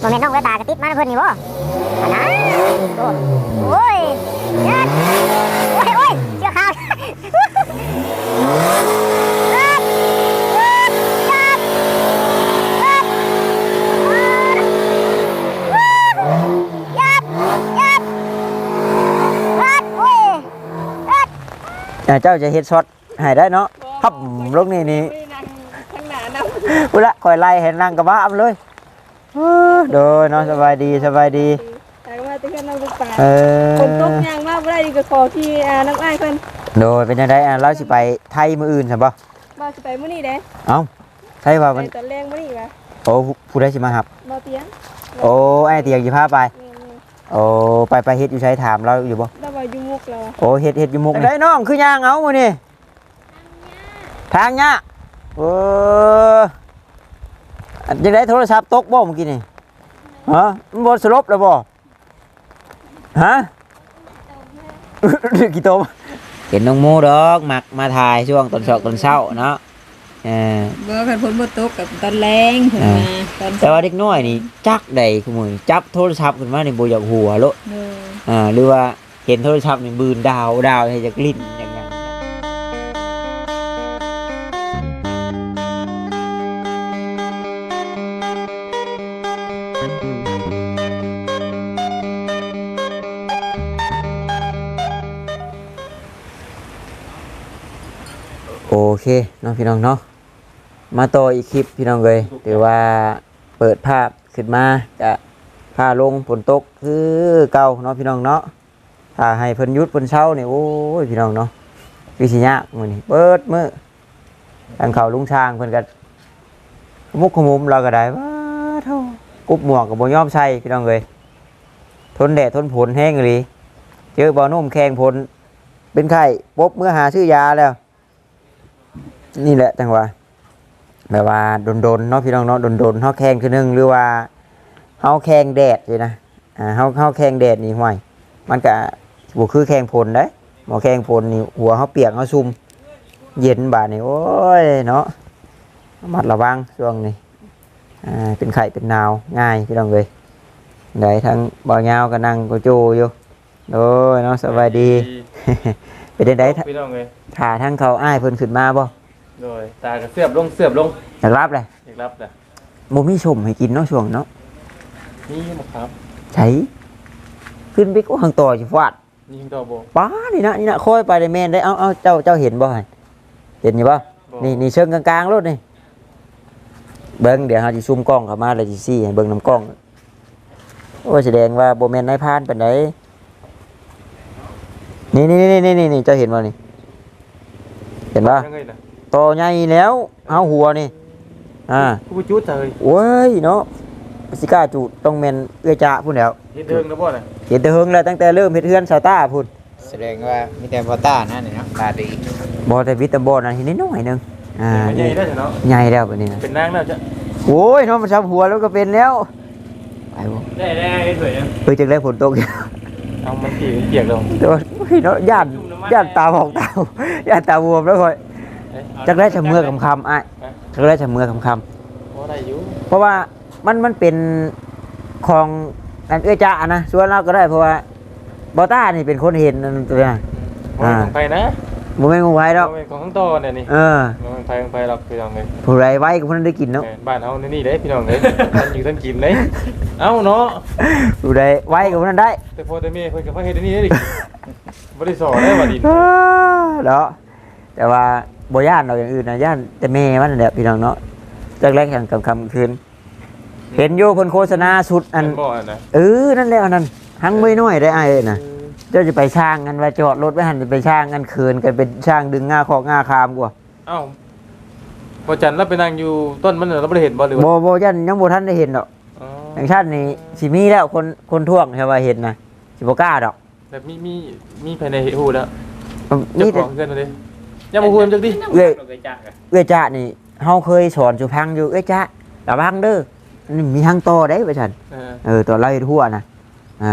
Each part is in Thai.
บ่แม่นน้องเวตากระติดมาเพิ่นนี่บ่นะโอ้ยเด็ดโอ้ยโอ้ยเชือกขาดเจ้าเจ้าจะเฮ็ดช็อตให้ได้เนาะพับลงนี่นี่ไม่นั่งข้างหน้านะพุละคอยไล่ให้นั่งกับบ้าเอาเลย โดยเนาะสบายดีสบายดีแต่ว่าจะแค่นั่งลูกปลาเออฝนตกยางมากไม่ได้ดีก็ขอที่อ่าน้ำอ้ายเพิ่นโดยเป็นจังไดอะเราสิไปไทยมื้ออื่นใช่บ่มาสิไปมื้อนี้เด้เอ้าไทยว่าไปมันตอนแรงมื้อนี้วะโอ้ผู้ใดสิมาหับบ่เตียงโอ้ไอ้เตียงสิพาไปแม่นโอ้ไปไปเฮ็ดอยู่ใช้ถามเราอยู่บ่ๆแล้วว่าอยู่มุกแล้วอะโอ้เฮ็ดเฮ็ดอยู่มุกได้น้องคือย่างเอามื้อนี่ทางยะเออ อันจังไดโทรศัพท์ตกบ่เมื่อกี้นี่ฮะมันบ่สลบแล้วบ่ฮะ กี่โตม เห็นน้องโมดอกมักมาถ่ายช่วงตอนเช้าตอนเช้าเนาะเออ บ่คันฝนบ่ตกกับตอนแรงเพิ่นอ่ามาตอนแต่ว่าเด็กน้อยนี่จักใดขโมยจับโทรศัพท์ขึ้นมานี่บ่อยากหัวโลดเออ อ่าหรือว่าเห็นโทรศัพท์นี่บืนดาวดาวให้จากลิ้นอย่าง โอเคน้องพี่น้องเนาะมาต่ออีกคลิปพี่น้องเลยถือว่าเปิดภาพขึ้นมาจะพาลงฝนตกคือเก่าเนาะพี่น้องเนาะถ้าให้เพิ่นยุดเพิ่นเช้าเนี่ยโอ้ยพี่น้องเนาะคือสิยากมื้อนี้เปิดมือทางเขาลุงช้างเพิ่นก็มุกขมุมเราก็ได้ว่า กุบหมวกก็บ่ยอมใส่พี่น้องเอ้ยทนแดดทนฝนแห้งอีหลีเจอบ่อนุ่มแข้งฝนเป็นไข้ปบเมื่อหาซื้อยาแล้ว นี่แหละจังหวะแบบว่าโดนๆเนาะพี่น้องเนาะโดนๆเฮาแข้งคือหนึงหรือว่าเฮาแข้งแดดเลยนะอ่าเฮาเฮาแข้งแดดนี่ห่วยมันก็บ่คือแข้งพลได้หมอแข้งพลนี่หัวเขาเปียกเขาซุ่มเย็นบานี่โอ้ยเนาะมัดระวังช่วงนี้อ่ เป็นไข้เป็นหนาวง่ายพี่น้องเลยได้ทั้งบ่าวยาวก็นั่งก็โจอยู่โอ้ยเนาะสบายดี เป็นได้ไดพี่น้องเลยถ่าทั้งเขาอ้ายเพิ่นขึ้นมาบ่โดยตากระเสือบลงเสือบลงอยากรับเลยอยากรับนะบ่มีชมให้กินเนาะช่วงเนาะนี่มาครับใช้ขึ้นไปก็หังต่อสิฟาดนี่ยิงต่อโบป้านี่นะนี่นะค่อยไปได้แม่นได้เอาเอาเจ้าเจ้าเห็นบ่หั่นเห็นอยู่บ่นี่นี่เชิงกลางๆรถนี่ เบิ้งเดี๋ยวเราจะซูมกล้องเข้ามาเลยจีซี่ให้เบิ้งน้ำกล้องโอ้ยแสดงว่าโบแมนนายพรานเป็นไดนี่นี่นี่นี่นี่นี่เจ้าเห็นบ่นี่ เห็นป่ะยังไงนะโตใหญ่แล้วเอาหัวนี่ อ่าผู้จุดเลยโว้ยเนาะสิกล้าจูดต้องแมนเอื้อจ่าพูดแล้วเฮ็ดเดิงนะบ่น่ะเห็นแต่เฮิงแล้วตั้งแต่เริ่มเฮ็ดเฮือนซาต้าพูดแสดงว่ามีแต่บอต้านั่นนี่เนาะตาดีบ่แต่วิตาบอนั่นทีนิดหน่อยหนึง อ่ามันใหญ่ได้เนาะใหญ่แล้วบัดนี้นะเป็นนางแล้วจะโอ้ยเนาะมันซับหัวแล้วก็เป็นแล้วไปบ่ได้ได้เฮ็ดสวยนะเฮ้ยจังได้ฝนตกเอามันปีเปียกลงโดนเฮ้ยเนาะย่านย่านตาบอกตาย่านตาบวมแล้วค่อยจักได้ชะเมือคำคำๆอ้ายจักได้ชะเมือคำคพอได้อยู่ำเพราะว่ามันมันเป็นของอันเอื้อจ้านะส่วนเราก็ได้เพราะว่าบอต้านี่เป็นคนเห็นนั่นตัวนะบ่เป็นของไผนะ โมเมนต์ของไว้ดอกบ่เป็นของข้างโตเนี่ยนี่เออบ่เป็นไผของไผหรอกพี่น้องเลยผู้ไรไว้ก็คนนั้นได้กินเนาะแม่นบ้านเฮานี่นี่เด้พี่น้องเด้ท่านอยู่ท่านกินเด้เอ้าเนาะผู้ใดไว้ก็คนนั้นได้ แต่พอแต่แม่เพิ่นก็พาเฮ็ดอันนี้เด้ดิบ่ได้สอนได้ว่าดิเนาะแต่ว่าบ่ย่านเราอย่างอื่นนะย่านแต่แม่มันนั่นแหละพี่น้องเนาะแรกๆอย่างคำคำคืน เห็นโยคนโฆษณาสุดอันบ่อันนะเออนั่นแหละอันนั้นหังไม่น้อยได้ไอ้ายนะ เจ้าจะไปช่างกันว่าจอดรถไว้หันจะไปช่างกันคืนกันเป็นช่างดึงง่าคอกง่าคามกว่าเอ้าบ่จันแล้วไปนั่งอยู่ต้นมันน่ะเราบ่ได้เห็นบ่หรือโบว่าโบยันยังโบท่านได้เห็นดอกอ๋ออย่างชาตินี้สิมีแล้วคนคนท่วงใช่ว่าเห็นนะสิบกล้าดอกแบบมีมีมีภายในหูแล้วนี่เจ้าแต่ของเงินมาเลยยังมาคุยกันจักดิเอ้ย เอ้ยจ้านี่เฮาเคยสอนสุพังอยู่เอ้ยจ้าระวังเด้อนี่มีทางต่อได้ไปฉันเออเออตัวไล่ทั่วนะอ่า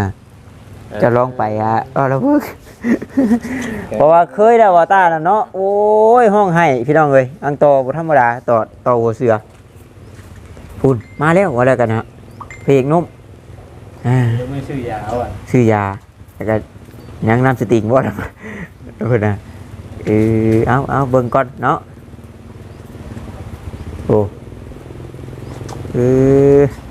จะลองไปอะเออแล้วพึกเพราะว่าเคยได้วว่าตาน่ะเนาะโอ้ยห้องให้พี่น้องเลยอังโตอบ่ธรรมดาต่อต่อหัวเสือพุ่นมาแล้วว่าแล้วกันนะเพลงนุ่มอ่ายังไม่ชื่อยาวอะซื้อยาแล้วก็ยังน้ำสติงบ่ล่ะเพิ่นน่ะเออเอาเอาเบิ่งก่อนเนาะโอ้เออฝน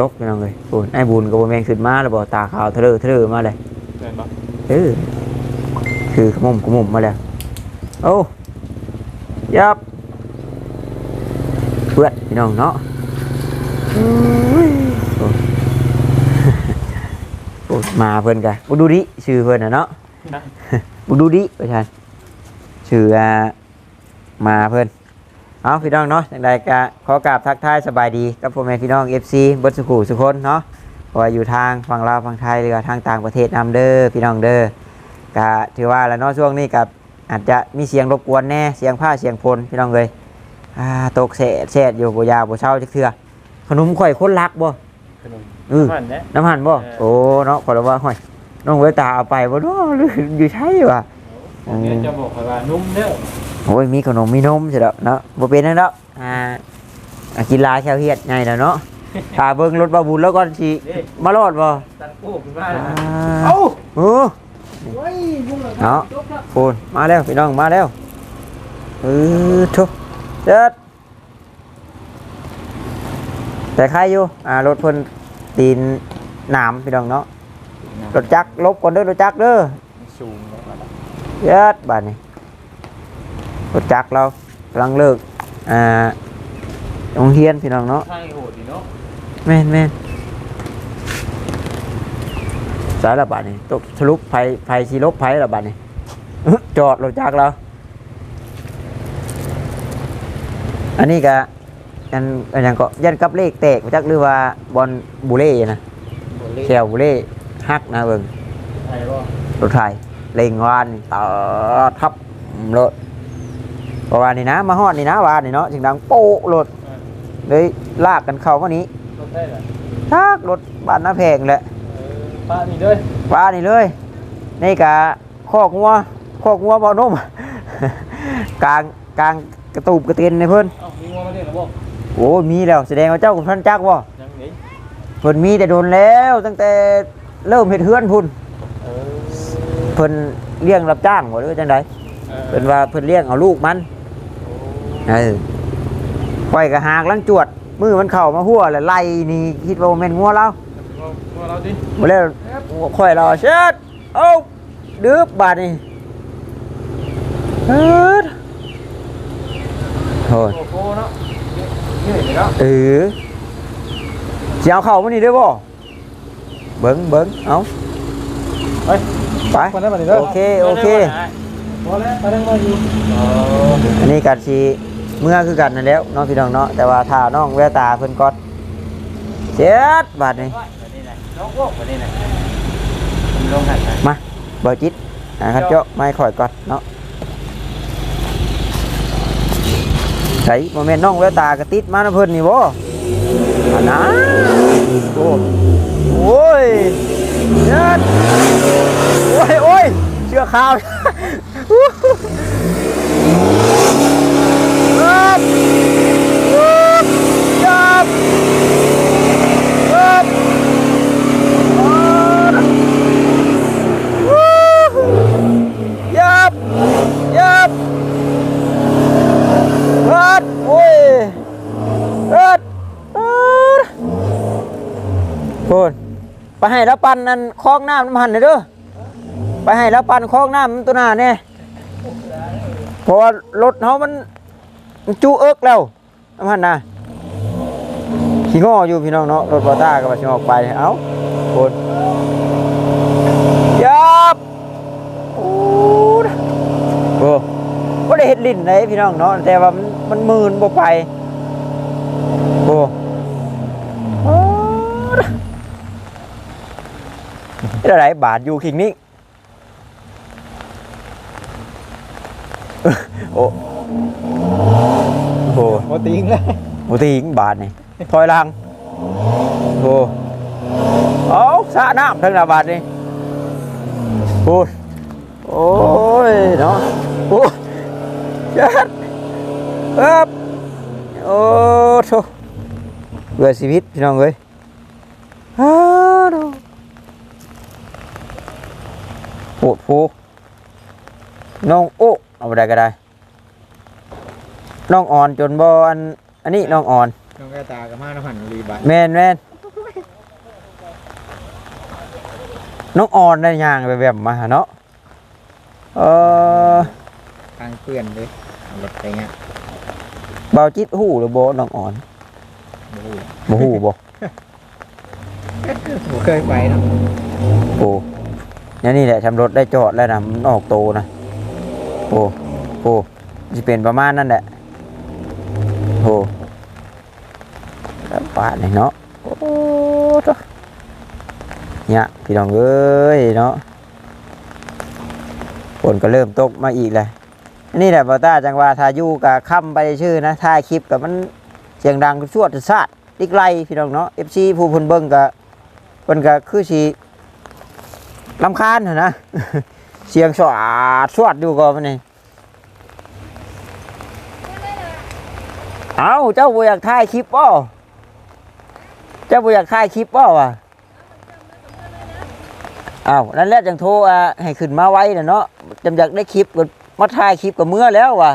ตกพี่น้องเอ้ยโอ้ไอ้บุญก็บ่แม่นขึ้นมาแล้วบ่ตาขาวทะเลอะทะเลอะมาเลยเห็นปะเออคือขมุมขมุมมาแล้วโอ้ยับเพื่อนพี่น้องเนาะอุ้ยโอ้โอ้มาเพิ่นกะบุดูดิชื่อเพิ่นน่ะเนาะนะบุดูดิประชาชนชื่ออ่ามาเพิ่น เอาพี่น้องเนาะจังใดกะขอกราบทักทายสบายดีกับพ่อแม่พี่น้อง FC เบิดสุขุสุคนเนาะว่าอยู่ทางฝั่งลาวฝั่งไทยหรือว่าทางต่างประเทศนํเด้อพี่น้องเด้อกะถือว่าแล้วเนาะช่วงนี้กับอาจจะมีเสียงรบกวนแน่เสียงผ้าเสียงพลพี่น้องเลยอ่าตกแสดแสดอยู่บ่ยาวบ่เช้าจักเทื่อขนมข่อยคนรักบ่ขนมเออมันเนี่ยน้ำหันบ่เออโอ้เนาะขอรับว่าห้อยน้องเวตาเอาไปบ่เนาะหรืออยู่ใช่วะผมเนี่ยจะบอกว่านุ่มเด้อ โอ้ยมีขนมมีนมใช่แล้วเนาะบ่เป็นนั่นดอกอ่าอ่ากินลายแค่เฮียดไงแล้วเนาะถ้าเบิ่งรถบ่บุญแล้วก่อนสิมารอดบ่ตัดกูขึ้นมาอ่าเอ้าโอ้เนาะโอนมาแล้วพี่น้องมาแล้วเออทุเด็ดแต่ใครอยู่อ่ารถเพิ่นตีนหนามพี่น้องเนาะรถจักรลบก่อนเด้อรถจักรเด้อสูงเลยเย็ดบาดนี้ รถจักรเรากำลังเลิกอ่าโรงเรียนพี่น้องเนาะใช่โหดดีเนาะแม่นแม่นสายระบาดนี่ตกทะลุไฟไฟชีลบไฟระบาดนี่อื้อจอดรถจักรเราอันนี้ก็ยันอันยังก็ยันกับเลขแตกจักหรือว่าบอลบูเล่นะแควบูเล่ฮักนะเบิ่งใช่ป่ะรถไฟเล่งวานนี่ต่อทับรถเพ ราะว่านี่นะ มาฮอดนี่นะวานนี่เนาะถึงดังโป๊ะรถเลยลากกันเข้ามานี้รถได้เหรอทักรถบ้านน้าแพงแหละเออป้านี่ด้วยว่านี่เลยนี่กะคอกงัวคอกงัวบ่นุ่มกลางกลางกระตูบกระเตียนในเพิ่นเอ้ามีงัวมาเล่นหรือเปล่าโอ้มีแล้วแสดงว่าเจ้าคุณท่านจักบ่ยังหนีเพิ่นมีแต่โดนแล้ว ตั้งแต่เริ่มเฮ็ดเฮือนพุ่นเออเพิ่นเลี้ยงรับจ้างบ่หรือว่าจังไดเออเพิ่นว่าเพิ่นเลี้ยงเอาลูกมัน เออข่อยก็หากลังจวด มือมันเข้ามาหัวแล้วไล่นี่คิดว่าบ่แม่นงัวเรางัวงัวเราดิบ่แล้วข่อยเราเช็ดเอ้าดึบบาดนี่เฮ็ดโอ้ยโอ้โหเนาะเหนื่อยเลยเนาะเออสิเอาเข้ามานี่เด้อบ่เบิ่งเบิ่งเอาไปไปคนนั้นมาดิเด้อโอเคโอเคพอแล้วไปนั่งมาอยู่อันนี้กัดสี เมื่อคือกันนั่นแหล้วน้องพี่น้องเนาะแต่ว่าถ้าน้องแววตาเพิ่นกอดเจ็ดบาทนี่วันนี้นะน้องโอ้วันนี้นะผมลงหันนะมาเบอร์จิตอ่าคันเจาะไม่ข่อยกอดเนาะใส่โมเมนต์น้องแววตากระติดมานะเพิ่นนี่บ่อันนะโอ้โอ้ยเจ็ดโอ้ยโอ้ยเชื่อข่าวครั บครับครับยับยับรัดโอ้ยรัดพูนไปให้แล้วปันนั่นคล้องน้ำน้ำหันเลยเด้อไปให้แล้วปันคล้องน้ำตัวหน้าเนี่ยเพราะว่ารถเขามัน จูเอิกแล้วน้ำพันนะขี้งออยู่พี่น้องเนาะรถบอต้าก็มาชิออกไปเอ้าโคนยับโอ้ดโอ้ก็ได้เห็ดลิ้นเลยพี่น้องเนาะแต่ว่ามันมันมืนบ่ไปโอ้โอ้ดเฮ็ดอะไรบาทอยู่คิงนี้โอ้ โหโมติงเลยหมูตีหิงบาทนี่ถอยหลังโอ้เอาสระน้ำทั้งหน้าบาทนี่โอ้ยโอ้ยเนาะโอ้ยยัดเอ๊บโอ้โถเบื่อชีวิตพี่น้องเอ้ยอ้าวดูโหดโฟน้องโอ้เอาไปได้ก็ได้ น้องอ่อนจนบอันอันนี้น้องอ่อน น้องกระตากับมาน้ำหันรีบัตแมนแมนน้องอ่อนได้ย่างไปแบบมาหาเนาะเออทางเพื่อนเลยเอารถไปเงี้ยเบาจิตหูหรือโบน้องอ่อนโอ้โหบ่หูบ่ผมเคยไปเนาะโอ้เนี่ยนี่แหละทำรถได้จอดแล้วนะมันออกโตนะโอ้โอ้จะเป็นประมาณนั่นแหละ โอ้ป่านี่เนาะโอ้ตะเนี่ยพี่น้องเอ้ยเนาะฝนก็เริ่มตกมาอีกเลยนี่แหละบอต้าจังหวาทายุกับค่ำไปชื่อนะถ่าคลิปกับมันเสียงดังชวดซาดดิกไลพี่น้องเนาะเอฟซีผู้พุ่นเบิ้งกับเพิ่นก็คือสีลำคาญนนะเสียงสวดสวดอยู่ก่อนมันนี่ เอาเจ้าบ่อยากถ่ายคลิปบ่เจ้าบ่อยากถ่ายคลิปบ่วะเอานั่นแหละจังโทรอะให้ขึ้นมาไว้นะเนาะจำอยากได้คลิปก็มาถ่ายคลิปกับเมื่อแล้วว่ะ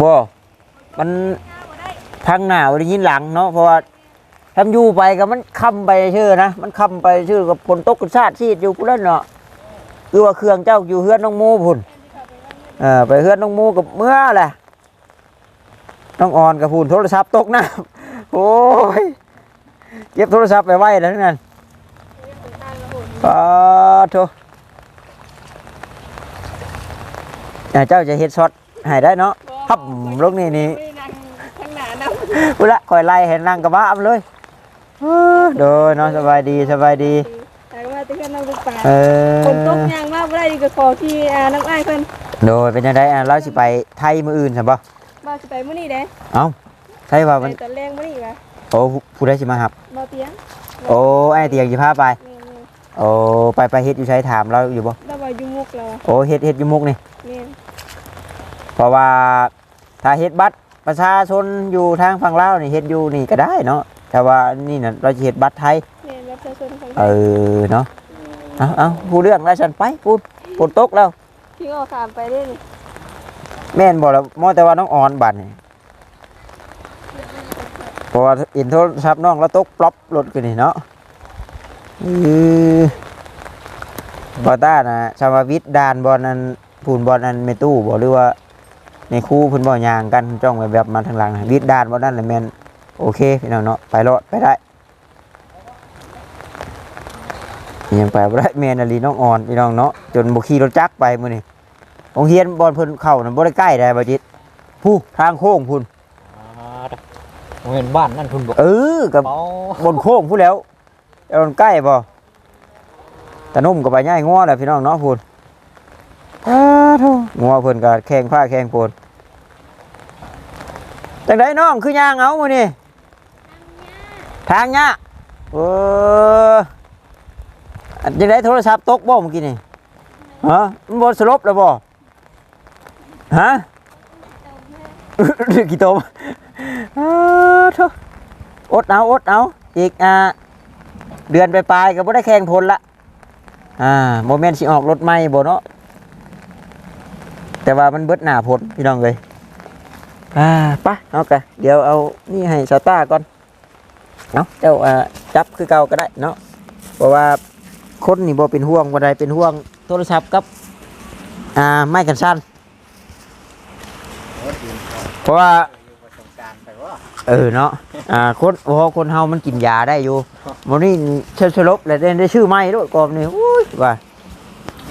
บ่มันทางหน้าบ่ได้ยินหลังเนาะเพราะว่าทำอยู่ไปก็มันค้ำไปชื่อนะมันค้ำไปชื่อกับฝนตกกระชาติชีดอยู่พุ่นนั่นเนาะคือว่าเครื่องเจ้าอยู่เฮือนน้องหมูพุ่น ออไปเฮือนน้องหมูกับเมื่อแหละน้องอ่อนกับพุ่นโทรศัพท์ตกน้ำโอ้ยเก็บโทรศัพท์ไปไว้แล้วทั้งนั้นปาโถอ่าเจ้าจะเฮ็ดช็อตให้ได้เนาะพับลงนี่นี่ไม่นั่งข้างหน้านำพุละคอยไล่เห็นนั่งกับบ้าเลยเออโดยเนาะสบายดีสบายดีแต่ก็มาที่กันน้ำลูกปลาเออคนตกยางมากบ่ได้ดีก็ขอที่อ่าน้ำอ้ายเพิ่น โดยเป็นยังไงอะเราสิไปไทยมืออื่นใช่ปะบ่สิไปมื้อนี้เด้เอ้าไทยว่าไปมันตอนแรงมื้อนี้วะโอ้ผู้ได้สิมาครับ บ่เตียงโอ้ไอ้เตียงสิพาไป แม่นโอ้ไปไปเฮ็ดอยู่ใช้ถามเราอยู่บ่ๆแล้วว่าอยู่มุกแล้วอะโอ้เฮ็ดเฮ็ดอยู่มุกนี่ แม่นเพราะว่าถ้าเฮ็ดบัตรประชาชนอยู่ทางฝั่งลาวนี่เฮ็ดอยู่นี่ก็ได้เนาะแต่ว่านี่น่ะเราจะเฮ็ดบัตรไทย แม่นประชาชนของเออเนาะเอาเอาผู้เรื่องแล้วฉันไปพูดฝนตกแล้ว ที่ออกขามไปเด้นี่แม่นบอกแล้วมอแต่ว่าน้องอ่อนบัดนี่เพราะว่าอินโทรศัพท์น้องแล้วตกปลอปรถกันนี่เนาะอือบอต้านะชาววิทย์ดานบอลนั้นผูนบอลนั้นเมตู้บอกหรือว่าในคู่เพิ่นบ่ยางกันจ้องแบบแบบมาทางหลังวิทย์ดานบอลนั้นแหละแม่นโอเคพี่น้องเนาะไปรอดไปได้ ยังไปบ่ได้แม่นอลีน้องอ่อนพี่น้องเนาะจนบ่ขี่รถจักรไปมื้อนี้โรงเรียนบอลเพิ่นเข้าน่ะบ่ได้ใกล้ได้บ่จิตผู้ทางโค้งพุ่นผมเห็นบ้านนั่นคุณบอกเออกับเป้าบนโค้งพุ่นแล้วแล้วมันใกล้บ่ตะนุ่มก็ไปย่ายงัวแหละพี่น้องเนาะพุ่นอ้าโธ่งัวเพิ่นก็แข่งผ้าแข่งโปนจังไดน้องคือย่างเอามื้อนี้ทางยะเออ อันจังไดโทรศัพท์ตกบ่เมื่อกี้นี่ฮะมันบ่สลบแล้วบ่ฮะเรื่องกี่โตมอ้าวโถ่อดเอาอดเอาอีกอ่าเดือนไปปลายๆก็บ่ได้แข่งพลละอ่าโมเมนต์สิออกรถใหม่บ่เนาะแต่ว่ามันเบิดหน้าผลพี่น้องเลยอ่าไปะเอากะเดี๋ยวเอานี่ให้สตาร์ก่อนเนาะเจ้าอ่าจับคือเก่าก็ได้เนาะเพราะว่า คนนี่บ่เป็นห่วงบ่ได้เป็นห่วงโทรศัพท์กับอ่าไม้กันสั้นเพราะว่าอยู่ประสบการณ์ไปว่าเออเนาะอ่าคนโอ้คนเฮามันกินยาได้อยู่มันนี่เชลชลบแล้วได้ได้ชื่อใหม่ด้วยกรอบนี่อุ้ยว่า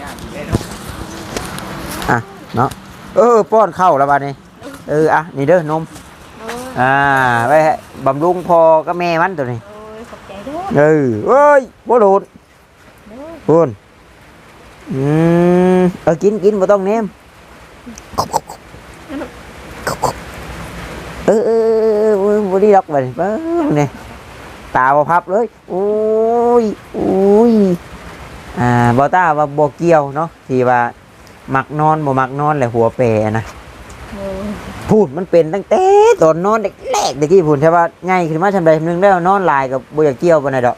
ย่างอยู่ได้เนาะอะเนาะเออป้อนเข้าวแล้วบัดนี้เอออะนี่เด้อนมโอ้ยอ่าไว้ให้บำรุงพอกับแม่มันตัวนี้โอ้ยขอบใจด้วยเออเอ้ยบ่โดด พูนอืมเออกินกินบ่ต้องเนมเออเออบ่ได้ดอกบัดนี้เบิ่งนี่ตาบ่พับเลยโอ้ยโอ้ยอ่าบอต้าว่าบ่เกี่ยวเนาะที่ว่ามักนอนบ่มักนอนแหละหัวเปรนะพูดมันเป็นตั้งแต่ตอนนอนแรกๆตะกี้พูดใช่ป่ะไงขึ้นมาทำใดทำหนึ่งแล้วนอนลายกับบ่อยากเกี่ยวปานใดดอก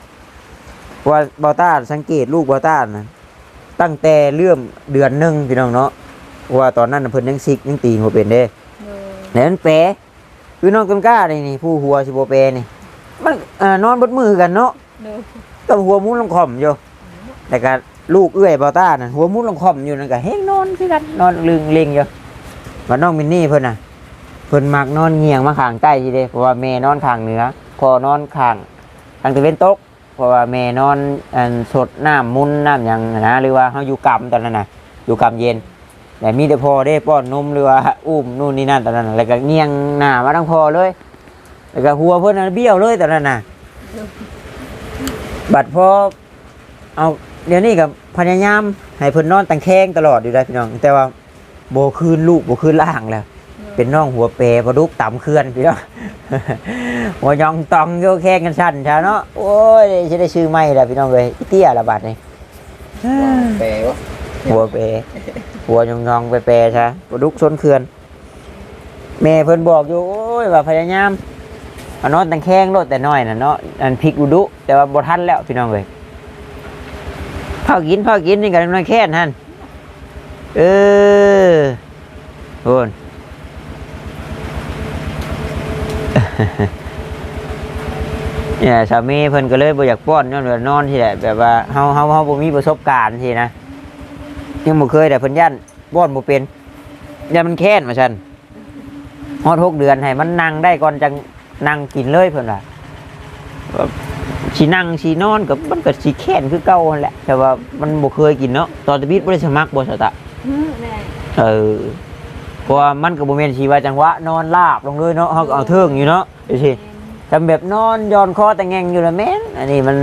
ว่าบอต้าสังเกตลูกบอต้านะตั้งแต่เลื่อมเดือนหนึงพี่น้องเนาะเพราะว่าตอนนั้นน่ะเพิ่นยังซิกยังตีนบ่เป็นเด้โอ้แล้วมันแปรคือน้องต้นกล้านี่นี่ผู้หัวสิบ่แปรนี่มันเอ่อนอนบดมือกันเนาะโดกับหัวมุ้นลงคอมอยู่แต่ก็ลูกเอื้อยบอต้าน่ะหัวมุ้นลงคอมอยู่นั่นก็เฮ้ยนอนคือกันนอนลึงเลงอยู่ว่าน้องมินนี่เพิ่นน่ะเพิ่นมักนอนเงียงมาข้างใต้ทีเด้เพราะว่าแม่นอนข้างเหนือพอนอนข้างทางตะเวนตกเพ ราะว่าแม่นอนอันสดน้ำมุนน้ำหยังนะหรือว่าเฮาอยู่กำตอนนั้นนะอยู่กำเย็นแต่มีแต่พอได้ป้อนนมหรือว่าอุ้มนู่นนี่นั่นตอนนั้นน่ะแล้วก็เงียงหน้ามาทั้งพอเลย แล้วก็หัวเพิ่อนน่ะเบี้ยวเลยตอนนั้นน่ะ บัดพอเอาเดี๋ยวนี้กับพยายามให้เพิ่อนนอนตังแข้งตลอดอยู่ได้พี่น้อง แต่ว่าโบคืนลูกโบคืนล่างแล้ว เป็นน้องหัวเปรปลาดุกต่ำเคลื่อนพี่น้องหัวยองตองโยแข้งกันสั้นช้าเนาะโอ้ยจะได้ชื่อไม่แล้วพี่น้องเลยอีเตี้ยละบาดนี่แปลว่าหัวเปรหัวยองยองๆไปเปรใช่ปลาดุกชนเคลื่อนแม่เพิ่นบอกอยู่โอ้ยว่าพยายามเอานอนตังแข้งโลดแต่น้อยน่ะเนาะอันพริกอุดุ แต่ว่าบ่ทันแล้วพี่น้องเลยพากินพากินนี่กันน้อยแค่นั่นเออโอน เนี่ยสามีเพิ่นก็เลยบ่อยากป้อนย้อนว่านอนที่แหละแบบว่าเฮาเฮาเฮาบ่มีประสบการณ์ทีนะยังบ่เคยแต่เพิ่นย่านป้อนบ่เป็นย่านมันแค้นว่าซั่นฮอดหกเดือนให้มันนั่งได้ก่อนจังนั่งกินเลยเพิ่นว่าแบบสินั่งสินอนก็มันก็สิแค้นคือเก่าหั่นแหละ แต่ว่ามันบ่เคยกินเนาะตอนตะบิดบ่ได้สมัครบ่สตะอืมแน่เออ เพราะว่ามันก็บ่แม่นสิว่าจังหวะนอนราบลงเลยเนาะเฮาก็เอาเทิงอยู่เนาะดูสิทำแบบนอนย้อนคอแต่แงงอยู่ละแม่นอันนี้มัน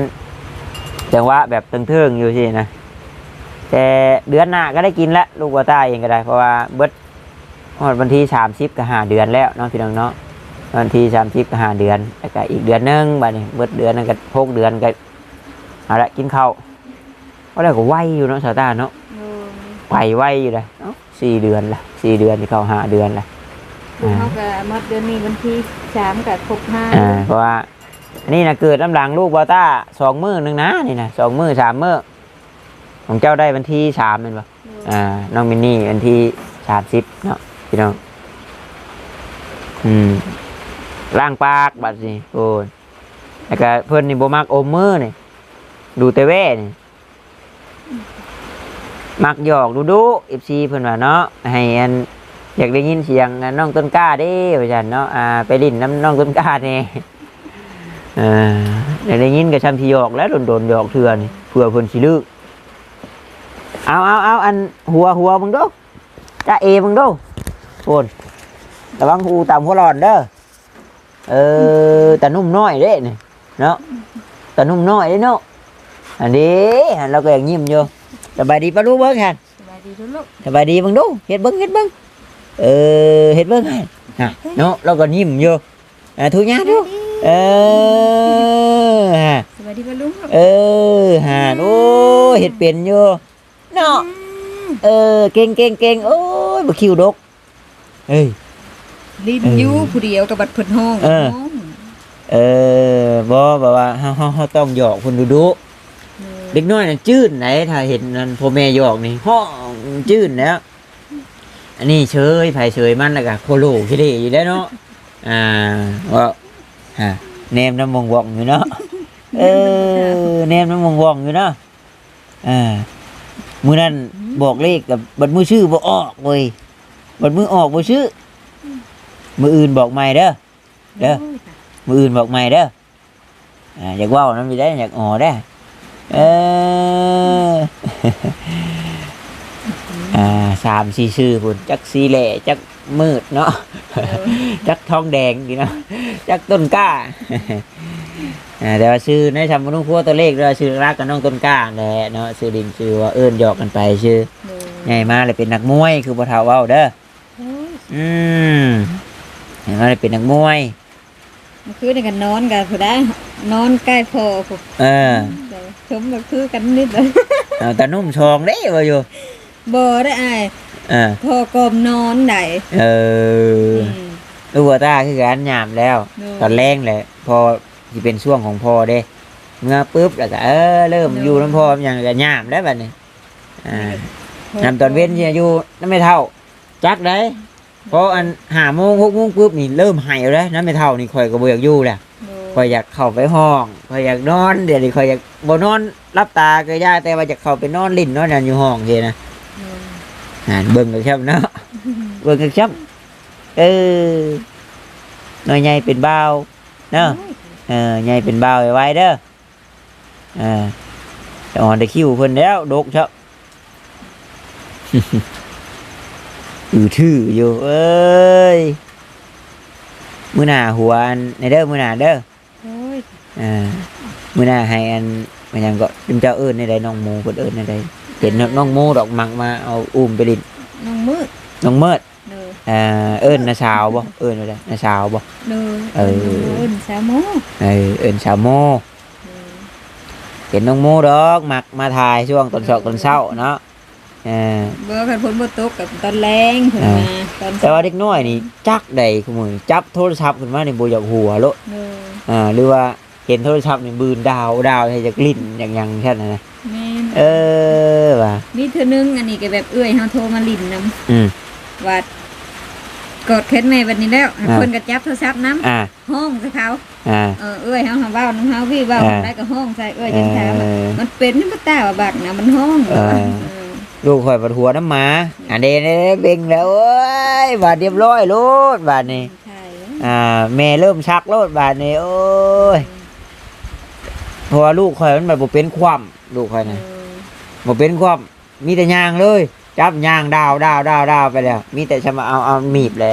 จังหวะแบบเทิงๆอยู่สินะ แต่เดือนหน้าก็ได้กินแล้วลูกวัวตาเองก็ได้ เพราะว่าเบิดฮอดวันที่สามสิบก็หาเดือนแล้วเนาะพี่น้องเนาะวันที่สามสิบก็หาเดือนแล้วก็อีกเดือนหนึงบัดนี้เบิดเดือนนึงก็หกเดือนก็เอาละกินข้าวก็ได้ก็ไหวอยู่เนาะสาวตาเนาะโอ้ไหวไหวอยู่เลยเอ้า สี่เดือนละสี่เดือนที่เข้าหาเดือนละคือเขาก็มัดเดือนนี้วันที่สามกับครบห้าอ่าเพราะว่าอันนี่นะเกิดน้ำหลังลูกบอต้าสองมือหนึ่งนะนี่นะสองมือสามมือของเจ้าได้วันที่สามเป็นปะอ่าน้องมินนี่วันที่สามสิบเนาะพี่น้องอืมล่างปากบัดสิโอ้ยแล้วก็เพื่อนนี่โบมักอมมือนี่ดูแต่แว่นี่ มักหยอกดูดูเอฟซีเพื่อนว่าเนาะให้อันอยากได้ยินเสียงน้องต้นกล้าเด้ว่าจันเนาะอ่าไปดินน้ำน้องต้นกล้าเนี่เอออยากได้ยินกับชันทีหยอกแล้วโดนโดนๆหยอกเถื่อนเผื่อเพิ่อนสิลึกเอาเอาเอาอันหัวหัวมึงดูจ้าเอมึงดูโอนระวังหูตามหัวหลอนเด้อเออแต่นุ่มน้อยเด้นี่เนาะแต่นุ่มน้อยเด้เนาะอันนี้เราก็ยากยิ้มอยู่ สบายดีปะลูกเบิ้งฮันสบายดีทุกลูกสบายดีเบังดูเฮ็ดเบิ้งเฮ็ดเบิ้งเออเฮ็ดเบิ้งให้ฮะเนาะเราก็ยิ้มอยู่อ่าทุกอย่างดูเออฮะสบายดีปะลุงเออฮะโอ้เฮ็ดเป็นอยู่เนาะเออเก่งเก่งเก่งโอ้ยบ่คิวดกเอ้ยลิ้นยูผู้เดียวกับบัดเพิ่นห้องเออเออบ่แบบว่าเฮาเฮาเฮาต้องหยอกเพิ่นดูดู เด็กน้อยน่ะจื้นไหนถ้าเห็นนั่นพ่อแม่หยอกนี่ห้องจื้นแล้ว อันนี้เชยไผเชยมันแล้วก็โคโลคิเดอยู่แล้วเนาะอ่าว่าฮะแนมน้ำมงว่องอยู่เนาะเออแนมน้ำมงว่องอยู่เนาะอ่ามือนั้นบอกเลขกับบัดมือชื่อบ่ออกเว้ยบัดมือออกบ่ชื่อมืออื่นบอกใหม่เด้อเด้อมืออื่นบอกใหม่เด้ออ่าอยากเว่าวน้ำอยู่ได้อยากอ๋อได้อ เอออ่าสามสี่ชื่อพุ่นจักสีแหล่จักมืดเนาะจักทองแดงดีเนาะจักต้นกล้าอ่าแต่ว่าชื่อในทำมนุษย์พวกตัวเลขเราชื่อรักกับน้องต้นกล้าแหละเนาะชื่อดินชื่อว่าเอิ้นหยอกกันไปชื่อไงมาเลยเป็นนักมวยคือบ่เท่าเว้าเด้ออืมเห็นมาเลยเป็นนักมวยมันคือในกันนอนกันผู้ได้นอนใกล้พอผู้เออ ชมก็คือกันนิดเลยเอาแต่นุ่มชองเด้ว่าอยู่บ่ได้อายอ่าโทรกลมนอนได้เออมลูกวัวตาคือการหยามแล้วโดยตอนแรกแหละพอที่เป็นช่วงของพ่อเด้ เมื่อปุ๊บแล้วก็เออเริ่มโดยอยู่น้ำพ่ออย่างก็หยามแล้วบัดนี้อ่าโทรยามตอนเว้นเนี่ยอยู่น้ำไม่เท่า จักได้พออันหาโมงหกโมงปุ๊บนี่เริ่มหายแล้วน้ำไม่เท่านี่คอยก็บ่อยากอยู่แหละโดย คอยอยากเข้าไปห้องคอยอยากนอน เดี๋ยวนี้คอยอยากบ่นอนรับตาก็ยาแต่ว่าอยากเข้าไปนอนลิ้นนอนนั่นอยู่ห้องเด้นะโดยอ่านเบิ่งกันครับเนาะเบิ่งกันครับเออน้อยใหญ่เป็นบ่าวเนาะเออใหญ่เป็นบ่าวไว้เด้อเอ่าจะอ่อนได้คิวเพิ่นแล้วดกเชาะอือทื่ออยู่เอ้ย มื้อหน้าหัวอันในเด้อมื้อหน้าเด้อโอ้ย อ่ามื้อหน้าให้อันมันหยังก็เป็นเจ้าเอิ้นในใดน้องหมูเพิ่นเอิ้นในใดเห็นน้องหมูดอกมักมาเอาอุ้มไปลิ้นน้องมืดน้องเมิดโดยเอ่อเอิ้นนาสาวบ่เอิ้นอะไรนาสาวบ่โดยเออเอิ้นสาวโมเออเอิ้นสาวโมโดยเห็นน้องโมดอกมักมาถ่ายช่วงตอนเช้าตอนเช้าเนาะเออบ่คันฝนบ่ตกกับตอนแรงเพิ่นเออมาตอนแต่ว่าเด็กน้อยนี่จักใดคุมือจับโทรศัพท์ขึ้นมานี่บ่อยากหัวโลดโดยอ่าหรือว่า เห็นโทรศัพท์นี่บืนดาวดาวให้จากลิ้นอย่างหยังแค่นั้นนะแม่นเออว่ะมีเทื่อนึงอันนี้ก็แบบเอื้อยเฮาโทรมาลิ้นนํอืม ว่ากดเคสแม่บัดนี้แล้วอ่า เพิ่นก็จับโทรศัพท์นํอ่าห้องใส่เขาอ่า เออเอื้อยเฮาหาเว้านำเฮาพี่เว้าอ่า ได้ก็ห้องใส่เอื้อยเอจังถามอมันเป็นนี่บ่ตาว่าบักนะมันห้องเออ เออ ลูกข่อยปวดหัวน้ำหมาอันเดนเบ่งแล้วโอ้ยบาดเรียบร้อยโลดบาดนี้ ใช่อ่าแม่เริ่มชักโลดบาดนี้โอ้ย เพราะว่าลูกข่อยมันแบบบ่เป็นความลูกข่อยเอนะอบ่เป็นความมีแต่ยางเลย จับยางดาวดาวดาวดาวไปแล้ว มีแต่จะมาเอาเอามีบแหละ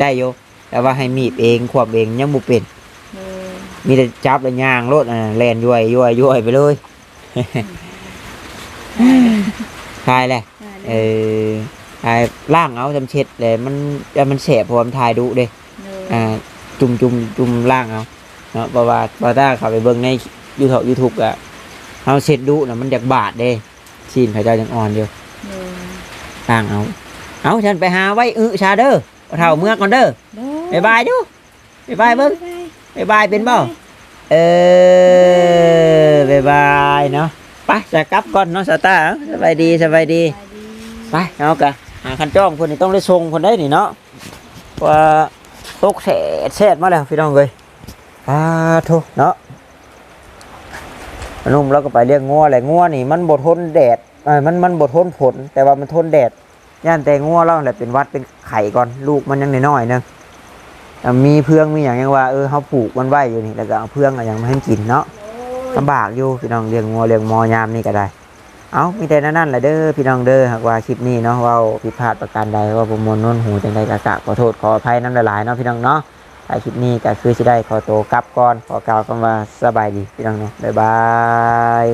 ได้อยู่แต่ว่าให้มีบเองควบเองยังบ่เป็นเออมีแต่จับแล้วยางโลดอ่าแลนย่อยย่อยย่อยไปเลยทายแหละใช่เออทายล่างเอาจำเช็ดเลยมันจะมันแสบเพราะมันทายดุเด้เอออ่า จุ่มจุ่มจุ่มล่างเอา เนาะเพราะว่าเพราะถ้าเขาไปเบิ่งในยูทูบยูทูบอะเอาเช็ดดุนะมันอยากบาดเด้ซีนเขาเจ้ายังอ่อนอยู่เออล่างเอา เอาฉันไปหาไว้อึชาเด้อเอาเท่าเมื่อก่อนเด้อเด้อบายบายดูบายบายเบิ่งบายบายเป็นเปล่าเออบายบายเนาะไปจะกลับก่อนเนาะสตาร์สบายดีสบายดีไปเอากะหาคันจ้องคนนี่ต้องได้ทรงคนได้นี่เนาะว่าตกแสดแสดมาแล้วพี่น้องเลย อ่าโทเนาะนุ่มแล้วก็ไปเลี้ยงงัวแหละงัวนี่ มันบดทนแดดเอ้มันมันบดทนฝนแต่ว่ามันทนแดดย่านแต่งัวเราแหละเป็นวัดเป็นไข่ก่อนลูกมันยังน้อยๆนึงมีเพื่องมีอย่างยังว่าเออเขาปลูกมันไว้อยู่นี่แล้วก็เอาเพื่องอะไรอย่างมาให้กินเนาะลำบากอยู่พี่น้องเลี้ยงงัวเลี้ยงมอยามนี่ก็ได้ เอามีแต่นั่นแหละเด้อพี่น้องเด้อหากว่าคลิปนี้เนาะเว่าผิดพลาดประการใดว่าประมวลน้นหูจังใดกะกะขอโทษขออภัยน้ำหลายเนาะพี่น้องเนาะ ถ้าคลิปนี้ก็คือสิได้ขอตัวกลับก่อนขอกล่าวคำว่าสบายดีพี่น้องเนาะบ๊ายบาย